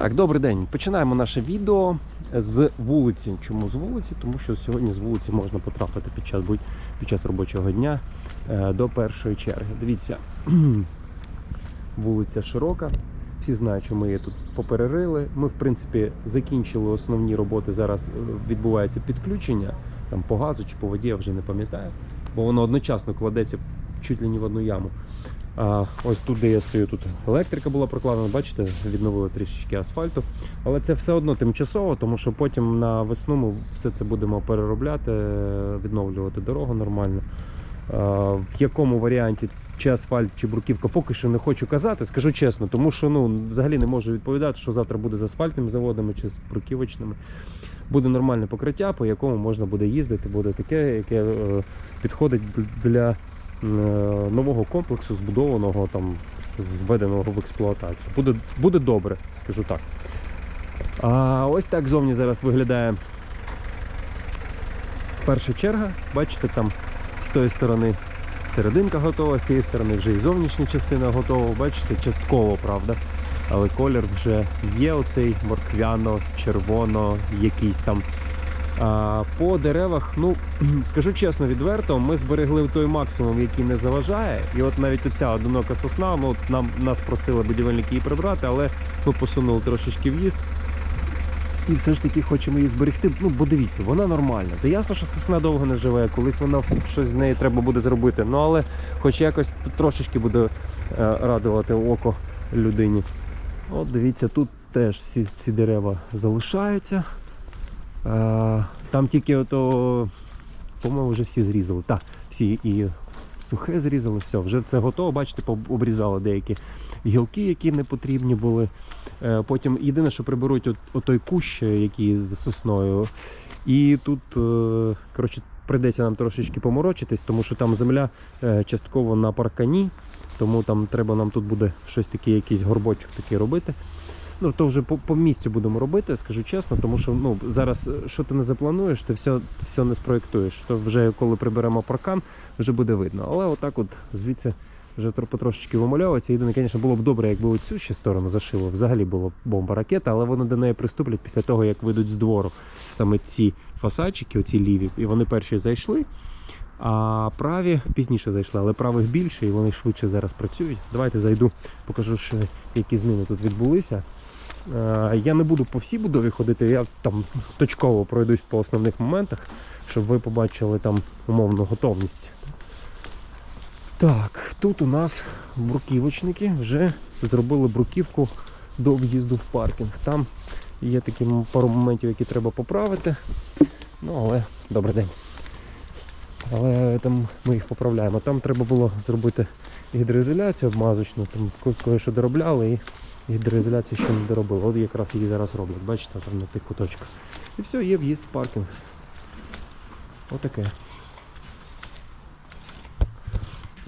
Так, добрий день. Починаємо наше відео з вулиці. Чому з вулиці? Тому що сьогодні з вулиці можна потрапити під час, будь- під час робочого дня е, до першої черги. Дивіться, вулиця широка. Всі знають, що ми її тут поперерили. Ми, в принципі, закінчили основні роботи. Зараз е, відбувається підключення там по газу чи по воді, я вже не пам'ятаю, бо воно одночасно кладеться чуть ли не в одну яму. А, ось тут, де я стою, тут електрика була прокладена, бачите, відновили трішечки асфальту. Але це все одно тимчасово, тому що потім на весну ми все це будемо переробляти, відновлювати дорогу нормально. А, в якому варіанті чи асфальт, чи бруківка, поки що не хочу казати, скажу чесно, тому що ну, взагалі не можу відповідати, що завтра буде з асфальтними заводами чи з бруківочними. Буде нормальне покриття, по якому можна буде їздити, буде таке, яке е, підходить для нового комплексу, збудованого там, зведеного в експлуатацію. Буде, буде добре, скажу так. А ось так зовні зараз виглядає перша черга. Бачите, там з тої сторони серединка готова, з цієї сторони вже і зовнішня частина готова. Бачите, частково, правда. Але колір вже є оцей морквяно-червоно, якийсь там. По деревах, ну скажу чесно, відверто, ми зберегли той максимум, який не заважає. І от навіть оця одинока сосна, ну от нам нас просили будівельники її прибрати, але ми посунули трошечки в'їзд. І все ж таки хочемо її зберегти. Ну, бо дивіться, вона нормальна. Та ясно, що сосна довго не живе, колись вона щось з неї треба буде зробити. Ну але хоч якось трошечки буде е, радувати око людині. От дивіться, тут теж всі ці дерева залишаються. Е, Там тільки ото, по-моєму, вже всі зрізали. Так, всі і сухе зрізали, все, вже це готово. Бачите, обрізали деякі гілки, які не потрібні були. Е, Потім єдине, що приберуть от, отой кущ, е, який з сосною. І тут, коротше, прийдеться нам трошечки поморочитись, тому що там земля частково на паркані, тому там треба нам тут буде щось таке, якийсь горбочок такий робити. Ну, то вже по, по місцю будемо робити, скажу чесно, тому що ну, зараз е, що ти не заплануєш, ти все, все не спроєктуєш. То вже коли приберемо паркан, вже буде видно. Але отак от звідси вже тро- потрошечки вимальовується. Єдине, звісно, було б добре, якби оцю ще сторону зашило. Взагалі було б бомба ракета, але вони до неї приступлять після того, як вийдуть з двору саме ці фасадчики, оці ліві, і вони перші зайшли. А праві пізніше зайшли, але правих більше і вони швидше зараз працюють. Давайте зайду, покажу, що які зміни тут відбулися. Е, Я не буду по всій будові ходити, я там точково пройдусь по основних моментах, щоб ви побачили там умовну готовність. Так, тут у нас бруківочники вже зробили бруківку до в'їзду в паркінг. Там є такі пару моментів, які треба поправити. Ну, але добрий день. Але там ми їх поправляємо. Там треба було зробити гідроізоляцію обмазочну, там кое-що доробляли і гідроізоляцію ще не доробили. От якраз її зараз роблять, бачите, там на тих куточках. І все, є в'їзд в паркінг. Отаке.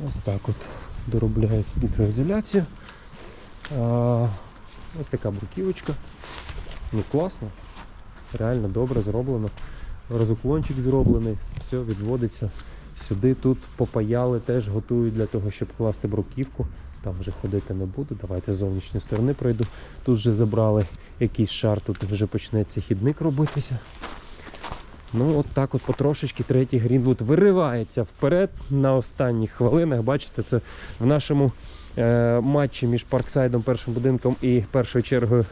Ось так от доробляють гідроізоляцію. А, ось така бруківочка. Ну класно. Реально добре зроблено. Розуклончик зроблений, все відводиться сюди. Тут попаяли, теж готують для того, щоб класти бруківку. Там вже ходити не буду. Давайте з зовнішньої сторони пройду. Тут вже забрали якийсь шар, тут вже почнеться хідник робитися. Ну, от так от потрошечки третій Грінвуд виривається вперед на останніх хвилинах. Бачите, це в нашому е, матчі між Парксайдом, першим будинком і першою чергою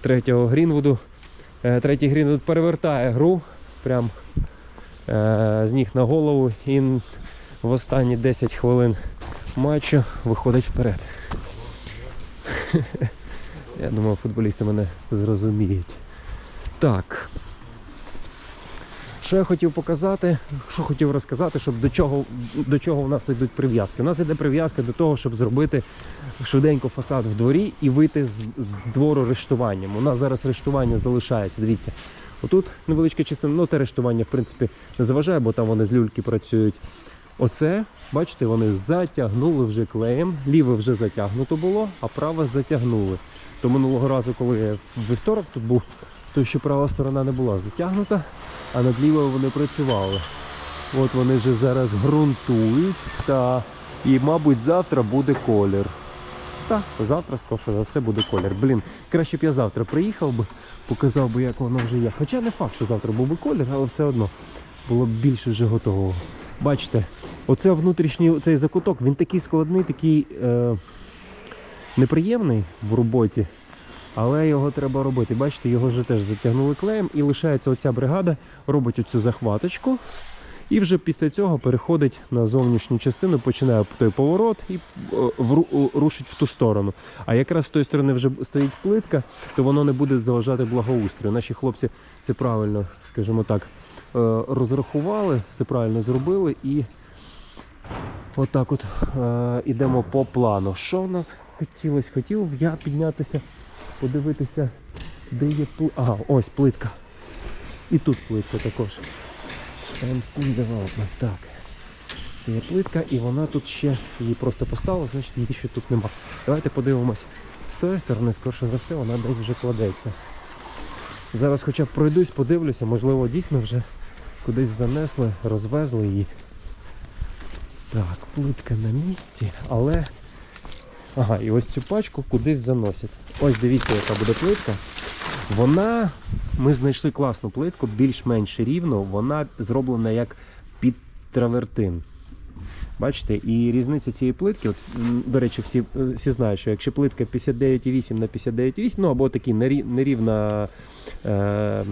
третього Грінвуду. Е, третій Грінвуд перевертає гру прям е, з ніг на голову і в останні 10 хвилин матчу виходить вперед. Я думаю, футболісти мене зрозуміють. Так. Що я хотів показати, що хотів розказати, щоб до чого, до чого у нас йдуть прив'язки. У нас йде прив'язка до того, щоб зробити швиденько фасад в дворі і вийти з двору рештуванням. У нас зараз рештування залишається. Дивіться, отут невеличка частина, ну те рештування, в принципі, не заважає, бо там вони з люльки працюють. Оце, бачите, вони затягнули вже клеєм. Ліве вже затягнуто було, а праве затягнули. То минулого разу, коли я вівторок тут був, то ще права сторона не була затягнута, а над лівою вони працювали. От вони вже зараз ґрунтують та і, мабуть, завтра буде колір. Та, завтра, скоріше за все, буде колір. Блін, краще б я завтра приїхав би, показав би, як воно вже є. Хоча не факт, що завтра був би колір, але все одно було б більше вже готового. Бачите, оце внутрішній цей закуток, він такий складний, такий е, неприємний в роботі, але його треба робити. Бачите, його вже теж затягнули клеєм і лишається оця бригада, робить оцю захваточку. І вже після цього переходить на зовнішню частину, починає той поворот і е, рушить в ту сторону. А якраз з тої сторони вже стоїть плитка, то воно не буде заважати благоустрою. Наші хлопці це правильно, скажімо так, розрахували, все правильно зробили і отак от е, ідемо по плану. Що в нас хотілося? Хотів я піднятися, подивитися, де є плитка. Ага, ось плитка. І тут плитка також. MC Development. Так. Це є плитка, і вона тут ще її просто поставила, значить її ще тут нема. Давайте подивимось з тої сторони, скорше за все, вона десь вже кладеться. Зараз хоча б пройдусь, подивлюся, можливо, дійсно вже кудись занесли, розвезли її. Так, плитка на місці, але. Ага, і ось цю пачку кудись заносять. Ось дивіться, яка буде плитка. Вона, ми знайшли класну плитку, більш-менш рівну, вона зроблена як під травертин. Бачите, і різниця цієї плитки, от, до речі, всі, всі знають, що якщо плитка 59,8 на 59,8, ну або такі нерівна е,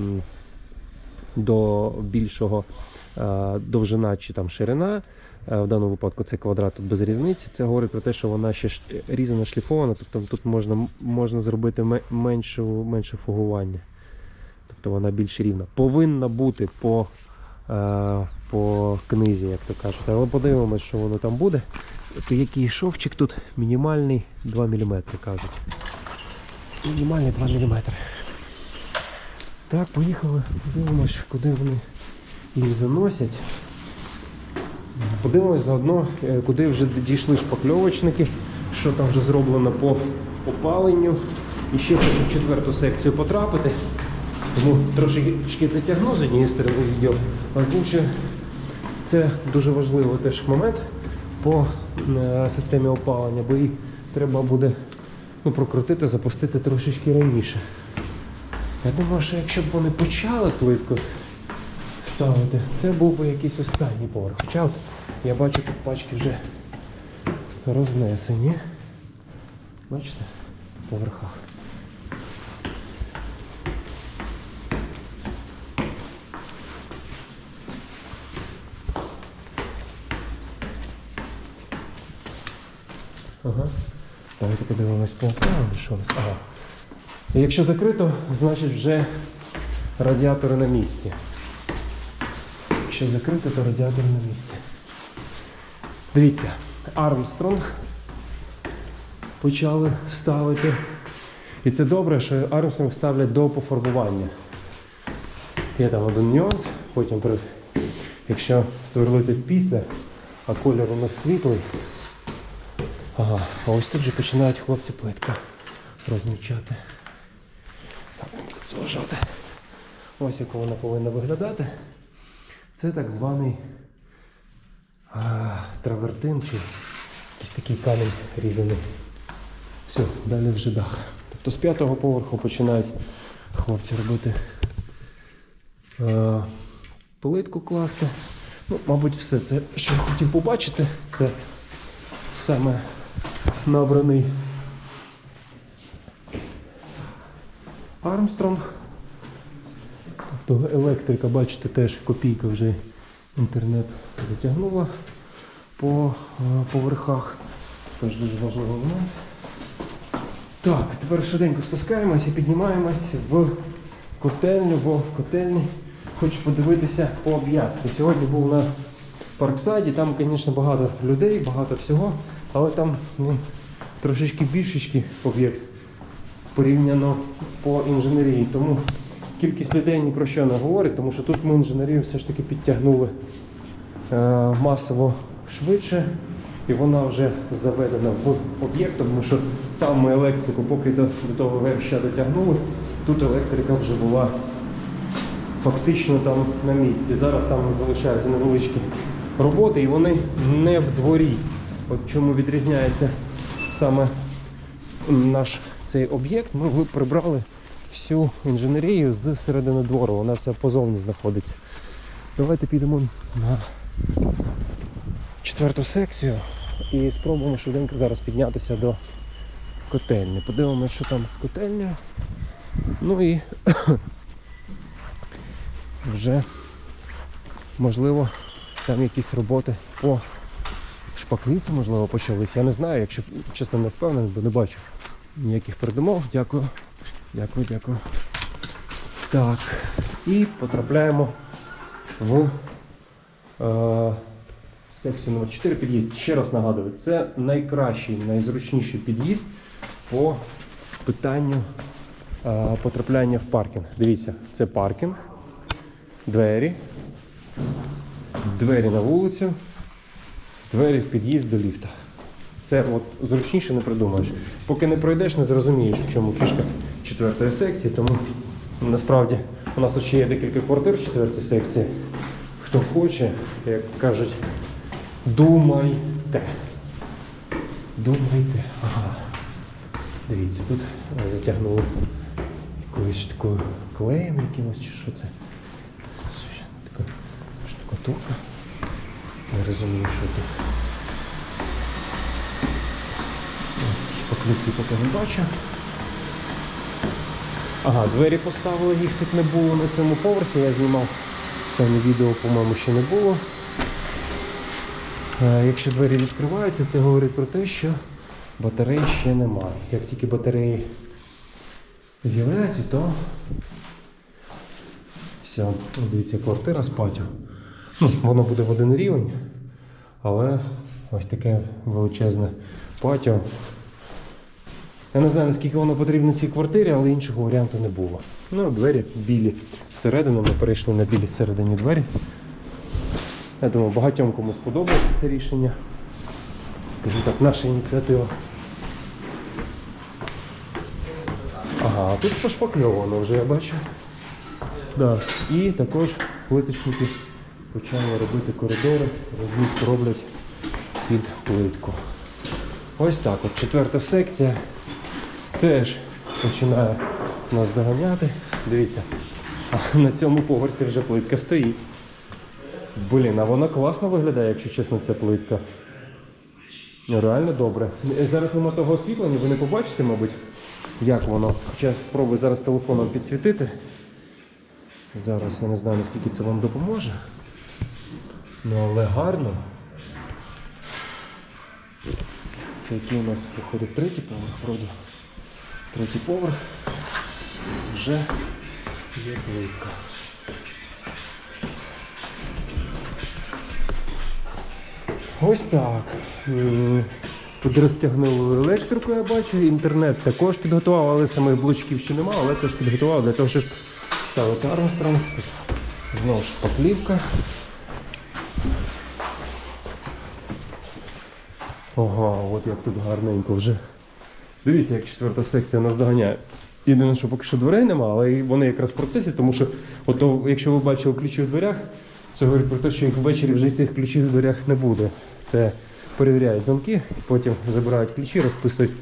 до більшого е, довжина чи там ширина, е, в даному випадку це квадрат тут без різниці. Це говорить про те, що вона ще різана шліфована, тобто тут можна, можна зробити ме- меншу, менше фугування. Тобто вона більш рівна. Повинна бути по, е, по книзі, як то кажуть. Але подивимось, що воно там буде. То який шовчик тут мінімальний 2 мм кажуть. Мінімальний 2 мм. Так, поїхали, подивимось, куди вони їх заносять. Подивимось заодно, е, куди вже дійшли шпакльовочники, що там вже зроблено по опаленню. І ще хочу в четверту секцію потрапити. Тому трошечки затягну з однієї сторони відео, а з іншої це дуже важливий теж момент по е, системі опалення, бо її треба буде ну, прокрутити, запустити трошечки раніше. Я думаю, що якщо б вони почали плитку ставити, це був би якийсь останній поверх. Хоча от я бачу, тут пачки вже рознесені. Бачите? По верхах. Ага. Давайте подивимось по плану, що у нас. Ага. Якщо закрито, значить вже радіатори на місці. Якщо закрито, то радіатор на місці. Дивіться, Армстронг почали ставити. І це добре, що Армстронг ставлять до пофарбування. Є там один нюанс, потім, якщо сверлити після, а кольор у нас світлий. Ага, а ось тут вже починають хлопці плитка розмічати. Заважати. Ось як вона повинна виглядати. Це так званий а, травертин чи якийсь такий камінь різаний. Все, далі вже дах. Тобто з п'ятого поверху починають хлопці робити е, плитку класти. Ну, мабуть, все це, що я хотів побачити, це саме набраний Армстронг. Тобто електрика, бачите, теж копійка вже інтернет затягнула по е, поверхах. Теж дуже важливий момент. Так, тепер швиденько спускаємось і піднімаємось в котельню, бо в котельні хочу подивитися по обв'язці. Сьогодні був на парксайді, там, звісно, багато людей, багато всього, але там ну, трошечки більшечки об'єкт порівняно по інженерії. Тому кількість людей ні про що не говорить, тому що тут ми інженерію все ж таки підтягнули е, масово швидше, і вона вже заведена в об'єкт, тому що там ми електрику, поки до, до того верща дотягнули, тут електрика вже була фактично там на місці. Зараз там залишаються невеличкі роботи, і вони не в дворі. От чому відрізняється саме наш цей об'єкт, ми прибрали всю інженерію з середини двору. Вона вся позовні знаходиться. Давайте підемо на четверту секцію і спробуємо швиденько зараз піднятися до котельні. Подивимося, що там з котельнею. Ну і вже можливо там якісь роботи по шпаклівці, можливо, почались. Я не знаю, якщо чесно не впевнений, бо не бачу ніяких передумов. Дякую. Дякую, дякую. Так. І потрапляємо в е, секцію номер 4 під'їзд. Ще раз нагадую, це найкращий, найзручніший під'їзд по питанню е, потрапляння в паркінг. Дивіться, це паркінг, двері, двері на вулицю, двері в під'їзд до ліфта. Це от зручніше не придумаєш. Поки не пройдеш, не зрозумієш, в чому фішка четвертої секції. Тому насправді у нас тут ще є декілька квартир в четвертій секції. Хто хоче, як кажуть, думайте. Думайте. Ага. Дивіться, тут затягнули якоюсь такою клеєм якимось чи що це? Така штукатурка. Не розумію, що тут. Шпаклівки поки не бачу. Ага, двері поставили, їх тут не було на цьому поверсі. Я знімав останнє відео, по-моєму, ще не було. Е, Якщо двері відкриваються, це говорить про те, що батарей ще немає. Як тільки батареї з'являються, то все, дивіться, квартира з патіо. Ну, воно буде в один рівень, але ось таке величезне патіо. Я не знаю, наскільки воно потрібно цій квартирі, але іншого варіанту не було. Ну, двері білі зсередини, ми перейшли на білі зсередині двері. Я думаю, багатьом кому сподобається це рішення. Кажу так, наша ініціатива. Ага, тут пошпакльовано вже, я бачу. Да. І також плиточники почали робити коридори, розмітку роблять під плитку. Ось так от четверта секція теж починає нас доганяти. Дивіться, а на цьому поверсі вже плитка стоїть. Блін, а вона класно виглядає, якщо чесно, ця плитка. Реально добре. Е, Зараз нема того освітлення, ви не побачите, мабуть, як воно. Хоча спробую зараз телефоном підсвітити. Зараз я не знаю, наскільки це вам допоможе. Ну, але гарно. Це який у нас виходить третій поверх, вроді. Третій поверх. Вже є плитка. Ось так. М, Тут розтягнули електрику, я бачу. Інтернет також підготував, але самих блочків ще немає, але теж підготував для того, щоб ставити Армстронг. Знову ж поплівка. Ага, от як тут гарненько вже. Дивіться, як четверта секція нас доганяє. Єдине, що поки що дверей нема, але вони якраз в процесі, тому що, ото, якщо ви бачили ключі в дверях, це говорить про те, що їх ввечері вже тих ключів в дверях не буде. Це перевіряють замки, потім забирають ключі, розписують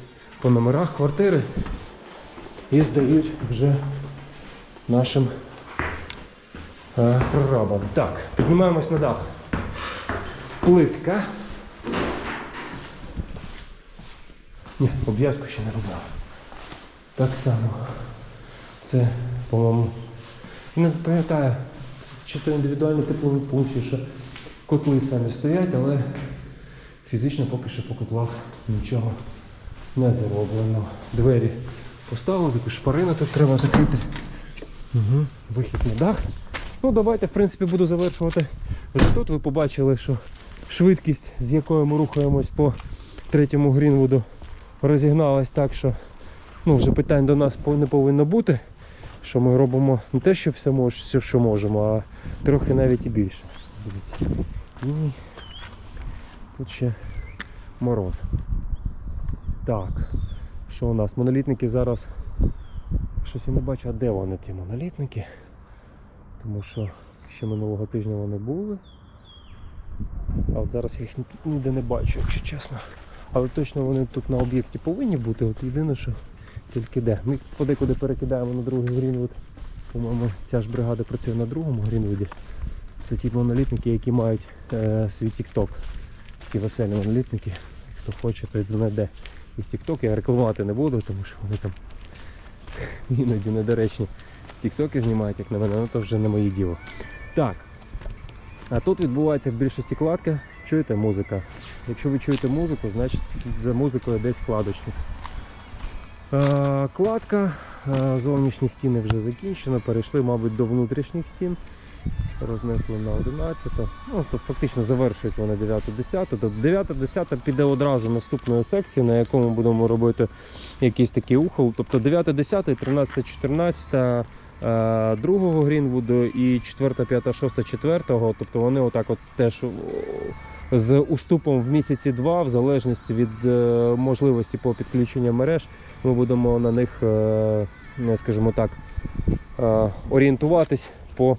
по номерах квартири і здають вже нашим е, прорабам. Так, піднімаємось на дах. Плитка. Ні, обв'язку ще не робив. Так само. Це, по-моєму, не пам'ятаю, це чи то індивідуальний тепловий пункт, чи що котли самі стоять, але фізично поки що по котлах нічого не зроблено. Двері поставили, таку шпарину тут треба закрити. Угу. Вихід на дах. Ну, давайте, в принципі, буду завершувати. Тут ви побачили, що швидкість, з якою ми рухаємось по третьому Грінвуду, розігналась так, що ну, вже питань до нас не повинно бути. Що ми робимо не те, що все, мож, все що можемо, а трохи навіть і більше. Дивіться. І тут ще мороз. Так. Що у нас? Монолітники зараз. Щось я не бачу, а де вони ті монолітники? Тому що ще минулого тижня вони були. А от зараз я їх ніде не бачу, якщо чесно. Але точно вони тут на об'єкті повинні бути. От єдине, що тільки де. Ми подекуди перекидаємо на другий Грінвуд. По-моєму, ця ж бригада працює на другому Грінвуді. Це ті монолітники, які мають е, свій TikTok. Такі веселі монолітники. Хто хоче, той знайде їх TikTok. Я рекламувати не буду, тому що вони там іноді недоречні тіктоки знімають, як на мене, ну то вже не моє діло. Так. А тут відбувається в більшості кладки. Чуєте музика? Якщо ви чуєте музику, значить за музикою десь кладочник. Е, кладка, е, зовнішні стіни вже закінчено, перейшли, мабуть, до внутрішніх стін. Рознесли на 11. Ну, то фактично завершують вони 9-10. Тобто 9-10 піде одразу наступною секцією, на якому будемо робити якийсь такий ухол. Тобто 9-10, 13-14 е, другого Грінвуду і 4, 5, 6, 4. Тобто вони отак от теж з уступом в місяці два, в залежності від е, можливості по підключенню мереж, ми будемо на них, е, ну, скажімо так, е, орієнтуватись по,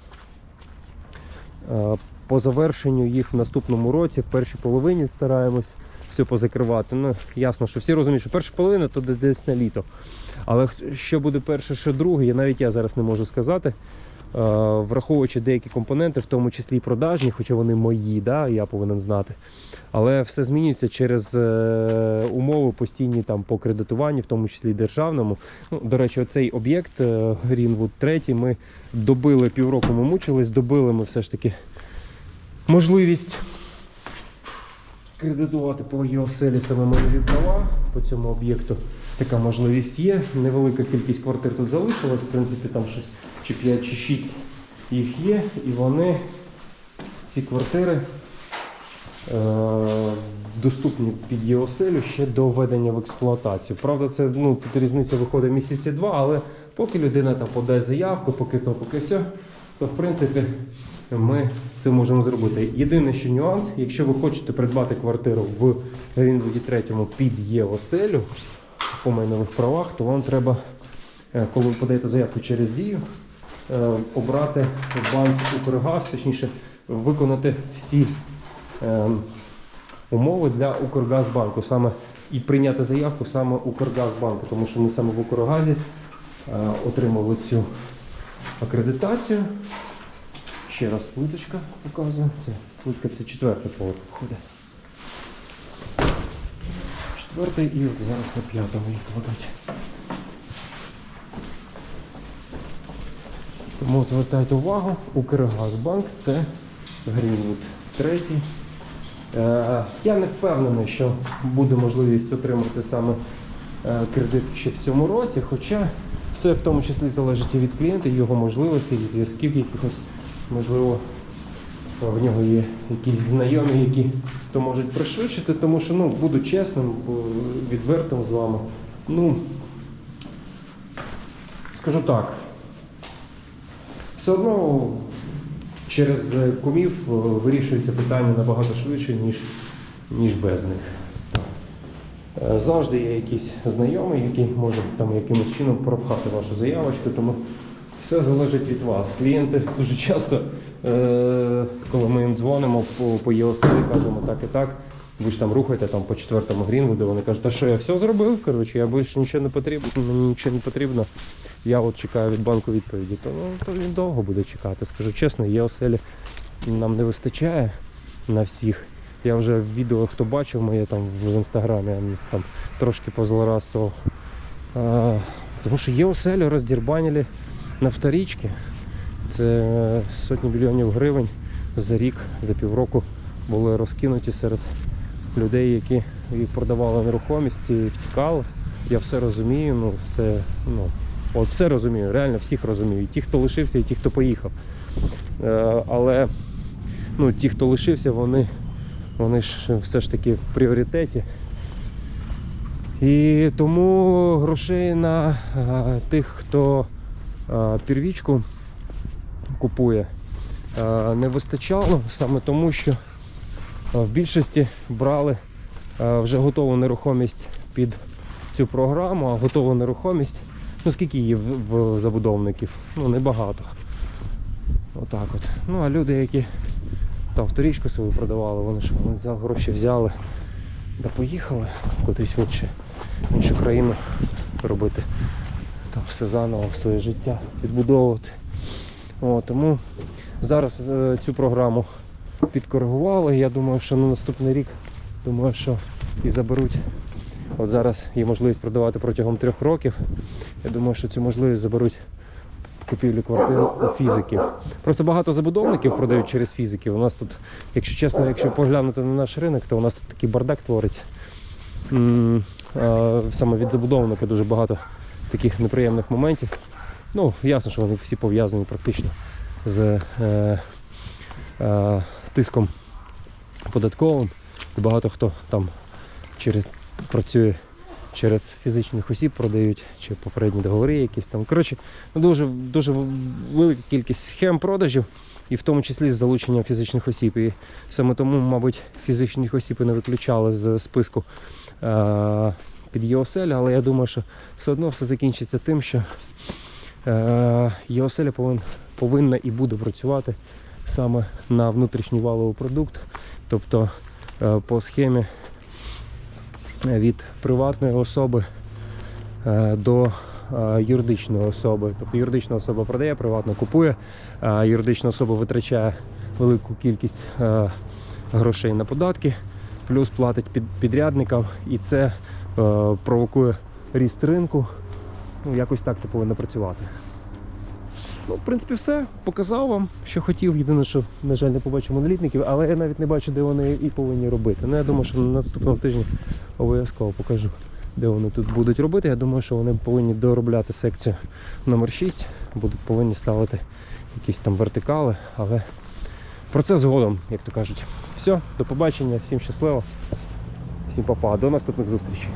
по завершенню їх в наступному році. В першій половині стараємось все позакривати. Ну, ясно, що всі розуміють, що перша половина то десь на літо. Але що буде перше, що друге, я навіть я зараз не можу сказати. Е, Враховуючи деякі компоненти, в тому числі і продажні, хоча вони мої, да, я повинен знати. Але все змінюється через е, умови постійні там по кредитуванню, в тому числі державному. Ну, до речі, оцей об'єкт е, Greenwood 3 ми добили півроку, ми мучились, добили ми все ж таки можливість кредитувати по його селі саме майнові права по цьому об'єкту. Така можливість є. Невелика кількість квартир тут залишилась, в принципі, там щось чи 5 чи 6 їх є, і вони, ці квартири, е, доступні під його селю ще до введення в експлуатацію. Правда, це ну, тут різниця виходить місяці два, але поки людина там подасть заявку, поки то, поки все, то в принципі ми це можемо зробити. Єдине, що нюанс, якщо ви хочете придбати квартиру в Грінвуді 3 під ЄОСелю по майнових правах, то вам треба, е, коли ви подаєте заявку через дію, обрати банк Укргаз, точніше, виконати всі е, умови для Укргазбанку, саме і прийняти заявку саме Укргазбанку, тому що ми саме в Укргазі е, отримали цю акредитацію. Ще раз плиточка показую. Це плитка це четвертий поверх входить. Четвертий і зараз на п'ятому їх кладуть. Тому звертайте увагу, Укргазбанк це Грінвуд. Третій. Е, я не впевнений, що буде можливість отримати саме е, кредит ще в цьому році, хоча все в тому числі залежить і від клієнта, його можливостей, зв'язків якихось, можливо, в нього є якісь знайомі, які то можуть пришвидшити, тому що, ну, буду чесним, відвертим з вами. Ну, скажу так, все одно через кумів е, вирішується питання набагато швидше, ніж, ніж без них. Е, Завжди є якийсь знайомий, який може там якимось чином пропхати вашу заявочку, тому все залежить від вас. Клієнти дуже часто, е, коли ми їм дзвонимо по, по кажемо так і так, ви ж там рухаєте там по четвертому Грінвуду, вони кажуть, а що я все зробив? Коротше, я більше нічого не потрібно, нічого не потрібно. Я от чекаю від банку відповіді. То, ну, то він довго буде чекати. Скажу чесно, ЄОСелі нам не вистачає на всіх. Я вже в відео, хто бачив моє там в інстаграмі, я там трошки позлорадствував. Тому що ЄОСелі роздірбанили на вторічки. Це е, сотні мільйонів гривень за рік, за півроку були розкинуті серед людей, які продавали нерухомість і втікали. Я все розумію, ну все, ну, от все розумію, реально всіх розумію. І ті, хто лишився, і ті, хто поїхав. Е, але ну, ті, хто лишився, вони, вони ж все ж таки в пріоритеті. І тому грошей на е, тих, хто е, первічку купує, е, не вистачало саме тому, що в більшості брали е, вже готову нерухомість під цю програму, а готову нерухомість, ну скільки її в, забудовників? Ну небагато. Отак от. Ну а люди, які там вторічку свою продавали, вони ж вони взяли, гроші взяли Да поїхали кудись в інше, в іншу країну робити там все заново, своє життя, відбудовувати. О, тому зараз е, цю програму підкоригували. Я думаю, що на наступний рік думаю, що і заберуть. От зараз є можливість продавати протягом трьох років. Я думаю, що цю можливість заберуть купівлі квартир у фізиків. Просто багато забудовників продають через фізиків. У нас тут, якщо чесно, якщо поглянути на наш ринок, то у нас тут такий бардак твориться. Саме від забудовника дуже багато таких неприємних моментів. Ну, ясно, що вони всі пов'язані практично з е, е, тиском податковим. Багато хто там через, працює через фізичних осіб, продають, чи попередні договори якісь там. Коротше, ну, дуже, дуже велика кількість схем продажів, і в тому числі з залученням фізичних осіб. І саме тому, мабуть, фізичних осіб і не виключали з списку е, під ЄОСЕЛь, але я думаю, що все одно все закінчиться тим, що е, повин, повинна і буде працювати саме на внутрішній валовий продукт, тобто е, по схемі від приватної особи е, до е, юридичної особи. Тобто юридична особа продає, приватно купує, а юридична особа витрачає велику кількість е, грошей на податки, плюс платить під, підрядникам, і це е, провокує ріст ринку. Ну, якось так це повинно працювати. Ну, в принципі, все. Показав вам, що хотів. Єдине, що, на жаль, не побачив монолітників, але я навіть не бачу, де вони і повинні робити. Ну, я думаю, що на наступному тижні обов'язково покажу, де вони тут будуть робити. Я думаю, що вони повинні доробляти секцію номер 6, будуть повинні ставити якісь там вертикали, але про це згодом, як то кажуть. Все, до побачення, всім щасливо, всім па-па, до наступних зустрічей.